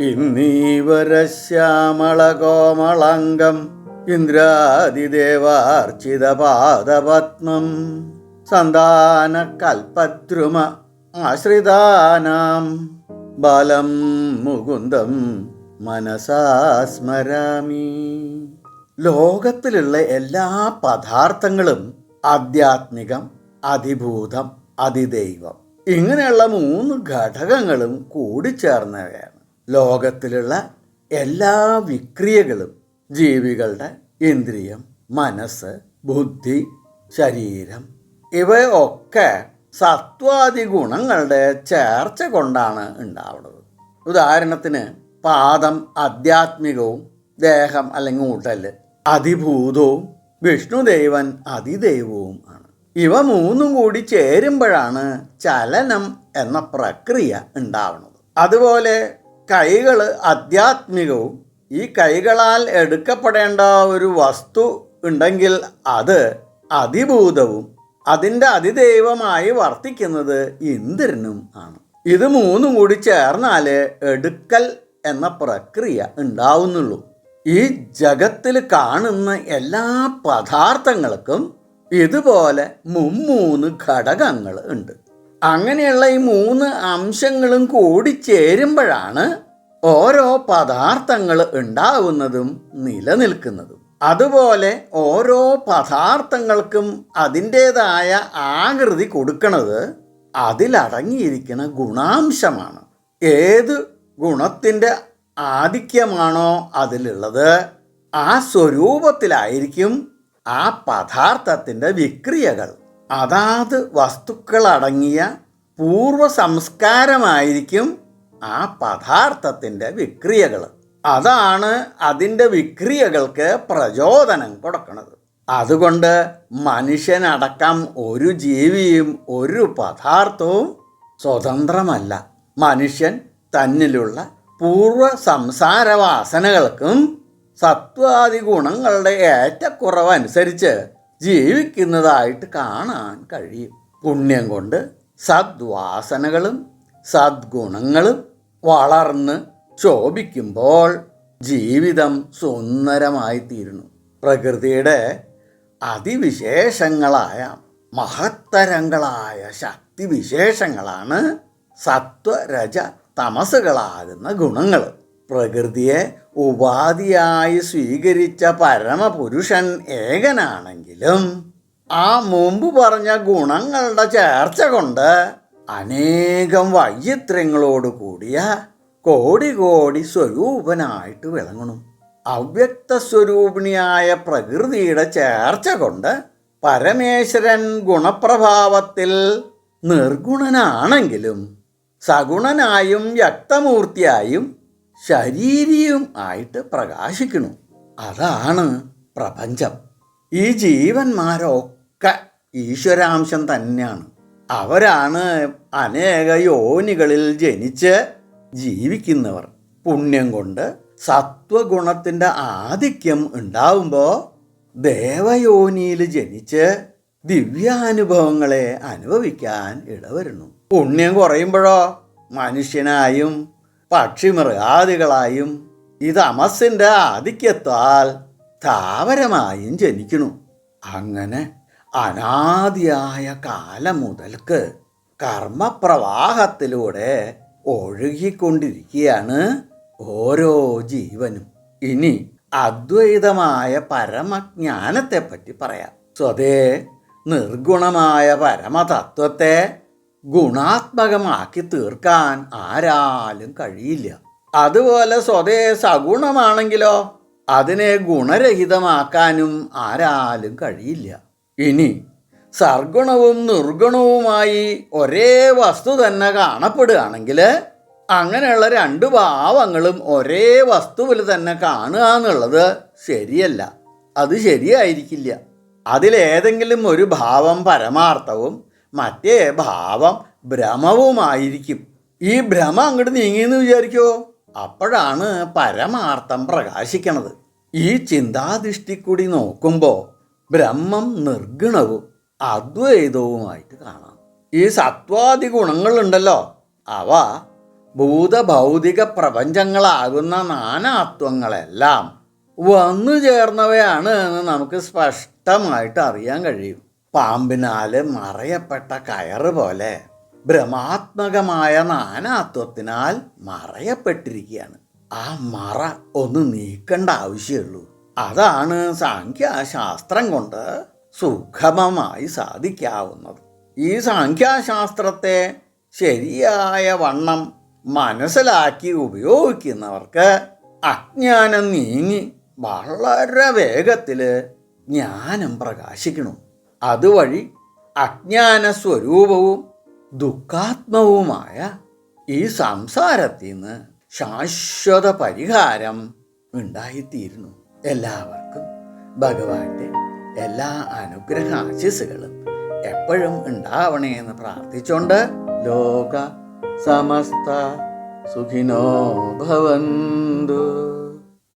ഇന്നീവരശ്യാമളകോമളങ്കം ഇന്ദ്രാദിദേവാർച്ചിതപാദപത്മം സന്താന കൽപദ്രുമ ആശ്രിതാനാം. ബലം മുകുന്ദം മനസാസ്മരാമി ലോകത്തിലുള്ള എല്ലാ പദാർത്ഥങ്ങളും ആധ്യാത്മികം അതിഭൂതം അതിദൈവം. ഇങ്ങനെയുള്ള മൂന്ന് ഘടകങ്ങളും കൂടിച്ചേർന്നവയാണ്. ലോകത്തിലുള്ള എല്ലാ വിക്രിയകളും ജീവികളുടെ ഇന്ദ്രിയം മനസ്സ് ബുദ്ധി ശരീരം ഇവയൊക്കെ സത്വാദി ഗുണങ്ങളുടെ ചേർച്ച കൊണ്ടാണ് ഉണ്ടാവുന്നത്. ഉദാഹരണത്തിന് പാദം ആധ്യാത്മികവും ദേഹം അല്ലെങ്കിൽ ഉടൽ അതിഭൂതവും വിഷ്ണുദേവൻ അതിദൈവവും ആണ്. ഇവ മൂന്നും കൂടി ചേരുമ്പോഴാണ് ചലനം എന്ന പ്രക്രിയ ഉണ്ടാവുന്നത്. അതുപോലെ കൈകൾ ആധ്യാത്മികവും ഈ കൈകളാൽ എടുക്കപ്പെടേണ്ട ഒരു വസ്തു ഉണ്ടെങ്കിൽ അത് അതിഭൂതവും അതിന്റെ അതിദൈവമായി വർത്തിക്കുന്നത് ഇന്ദ്രനും ആണ്. ഇത് മൂന്നും കൂടി ചേർന്നാൽ എടുക്കൽ എന്ന പ്രക്രിയ ഉണ്ടാവുന്നുള്ളൂ. ഈ ജഗത്തിൽ കാണുന്ന എല്ലാ പദാർത്ഥങ്ങൾക്കും ഇതുപോലെ മുമ്മൂന്ന് ഘടകങ്ങൾ ഉണ്ട്. അങ്ങനെയുള്ള ഈ മൂന്ന് അംശങ്ങളും കൂടി ചേരുമ്പോഴാണ് ഓരോ പദാർത്ഥങ്ങൾ ഉണ്ടാവുന്നതും നിലനിൽക്കുന്നതും. അതുപോലെ ഓരോ പദാർത്ഥങ്ങൾക്കും അതിന്റേതായ ആകൃതി കൊടുക്കുന്നത് അതിലടങ്ങിയിരിക്കുന്ന ഗുണാംശമാണ്. ഏത് ഗുണത്തിന്റെ ആധിക്യമാണോ അതിലുള്ളത് ആ സ്വരൂപത്തിലായിരിക്കും ആ പദാർത്ഥത്തിന്റെ വിക്രിയകൾ. അതാത് വസ്തുക്കളടങ്ങിയ പൂർവ സംസ്കാരമായിരിക്കും ആ പദാർത്ഥത്തിന്റെ വിക്രിയകൾ അതാണ് അതിന്റെ വിക്രിയകൾക്ക് പ്രചോദനം കൊടുക്കുന്നത് അതുകൊണ്ട് മനുഷ്യനടക്കം ഒരു ജീവിയും ഒരു പദാർത്ഥവും സ്വതന്ത്രമല്ല. മനുഷ്യൻ തന്നിലുള്ള പൂർവ സംസാരവാസനകൾക്കും സത്വാദി ഗുണങ്ങളുടെ ഏറ്റക്കുറവ് അനുസരിച്ച് ജീവിക്കുന്നതായിട്ട് കാണാൻ കഴിയും. പുണ്യം കൊണ്ട് സദ്വാസനകളും സദ്ഗുണങ്ങളും വളർന്ന് ശോഭിക്കുമ്പോൾ ജീവിതം സുന്ദരമായി തീരുന്നു പ്രകൃതിയുടെ അതിവിശേഷങ്ങളായ മഹത്തരങ്ങളായ ശക്തിവിശേഷങ്ങളാണ് സത്വരജ തമസുകളാകുന്ന ഗുണങ്ങൾ പ്രകൃതിയെ ഉപാധിയായി സ്വീകരിച്ച പരമപുരുഷൻ ഏകനാണെങ്കിലും ആ മുമ്പ് പറഞ്ഞ ഗുണങ്ങളുടെ ചേർച്ച കൊണ്ട് അനേകം വൈചിത്രങ്ങളോട് കൂടിയ കോടി കോടി സ്വരൂപനായിട്ട് വിളങ്ങണം അവ്യക്ത സ്വരൂപിണിയായ പ്രകൃതിയുടെ ചേർച്ച കൊണ്ട് പരമേശ്വരൻ ഗുണപ്രഭാവത്തിൽ നിർഗുണനാണെങ്കിലും സഗുണനായും വ്യക്തമൂർത്തിയായും ശരീരിയും ആയിട്ട് പ്രകാശിക്കണു. അതാണ് പ്രപഞ്ചം. ഈ ജീവന്മാരൊക്കെ ഈശ്വരാംശം തന്നെയാണ്. അവരാണ് അനേക യോനികളിൽ ജനിച്ച് ജീവിക്കുന്നവർ. പുണ്യം കൊണ്ട് സത്വഗുണത്തിന്റെ ആധിക്യം ഉണ്ടാവുമ്പോൾ ദേവയോനിയിൽ ജനിച്ച് ദിവ്യാനുഭവങ്ങളെ അനുഭവിക്കാൻ ഇടവരുന്നു. പുണ്യം കുറയുമ്പോഴോ മനുഷ്യനായും പക്ഷിമൃഗാദികളായും ഇത് അമസിന്റെ ആധിക്യത്താൽ താവരമായും ജനിക്കുന്നു. അങ്ങനെ അനാദിയായ കാലം മുതൽക്ക് കർമ്മപ്രവാഹത്തിലൂടെ ഒഴുകിക്കൊണ്ടിരിക്കുകയാണ് ഓരോ ജീവനും. ഇനി അദ്വൈതമായ പരമജ്ഞാനത്തെപ്പറ്റി പറയാം. സ്വതേ നിർഗുണമായ പരമതത്വത്തെ ഗുണാത്മകമാക്കി തീർക്കാൻ ആരാലും കഴിയില്ല. അതുപോലെ സ്വതേ സഗുണമാണെങ്കിലോ അതിനെ ഗുണരഹിതമാക്കാനും ആരാലും കഴിയില്ല. ഇനി സർഗുണവും നിർഗുണവുമായി ഒരേ വസ്തു തന്നെ കാണപ്പെടുകയാണെങ്കിൽ അങ്ങനെയുള്ള രണ്ട് ഭാവങ്ങളും ഒരേ വസ്തുവിൽ തന്നെ കാണുക എന്നുള്ളത് ശരിയല്ല. അത് ശരിയായിരിക്കില്ല. അതിലേതെങ്കിലും ഒരു ഭാവം പരമാർത്ഥവും മറ്റേ ഭാവം ഭ്രമവുമായിരിക്കും. ഈ ഭ്രമം അങ്ങോട്ട് നീങ്ങിയെന്ന് വിചാരിക്കോ? അപ്പോഴാണ് പരമാർത്ഥം പ്രകാശിക്കണത്. ഈ ചിന്താദൃഷ്ടി കൂടി നോക്കുമ്പോൾ ബ്രഹ്മം നിർഗുണവും അദ്വൈതവുമായിട്ട് കാണാം. ഈ സത്വാദി ഗുണങ്ങളുണ്ടല്ലോ. അവ ഭൂതഭൗതിക പ്രപഞ്ചങ്ങളാകുന്ന നാനാത്വങ്ങളെല്ലാം വന്നു ചേർന്നവയാണ് എന്ന് നമുക്ക് സ്പഷ്ടമായിട്ട് അറിയാൻ കഴിയും. പാമ്പിനാൽ മറയപ്പെട്ട കയറ് പോലെ ഭ്രമാത്മകമായ നാനാത്വത്തിനാൽ മറയപ്പെട്ടിരിക്കുകയാണ്. ആ മറ ഒന്ന് നീക്കേണ്ട ആവശ്യമുള്ളൂ. അതാണ് സാഖ്യാശാസ്ത്രം കൊണ്ട് സുഗമമായി സാധിക്കാവുന്നത്. ഈ സാഖ്യാശാസ്ത്രത്തെ ശരിയായ വണ്ണം മനസ്സിലാക്കി ഉപയോഗിക്കുന്നവർക്ക് അജ്ഞാനം നീങ്ങി വളരെ വേഗത്തിൽ ജ്ഞാനം പ്രകാശിക്കണം. അതുവഴി അജ്ഞാന സ്വരൂപവും ദുഃഖാത്മവുമായ ഈ സംസാരത്തിൽ നിന്ന് ശാശ്വത പരിഹാരം ഉണ്ടായിത്തീരുന്നു. എല്ലാവർക്കും ഭഗവാന്റെ എല്ലാ അനുഗ്രഹ ആശിസുകളും എപ്പോഴും ഉണ്ടാവണേ എന്ന് പ്രാർത്ഥിച്ചുകൊണ്ട് ലോക സമസ്ത സുഖിനോ ഭവന്തു.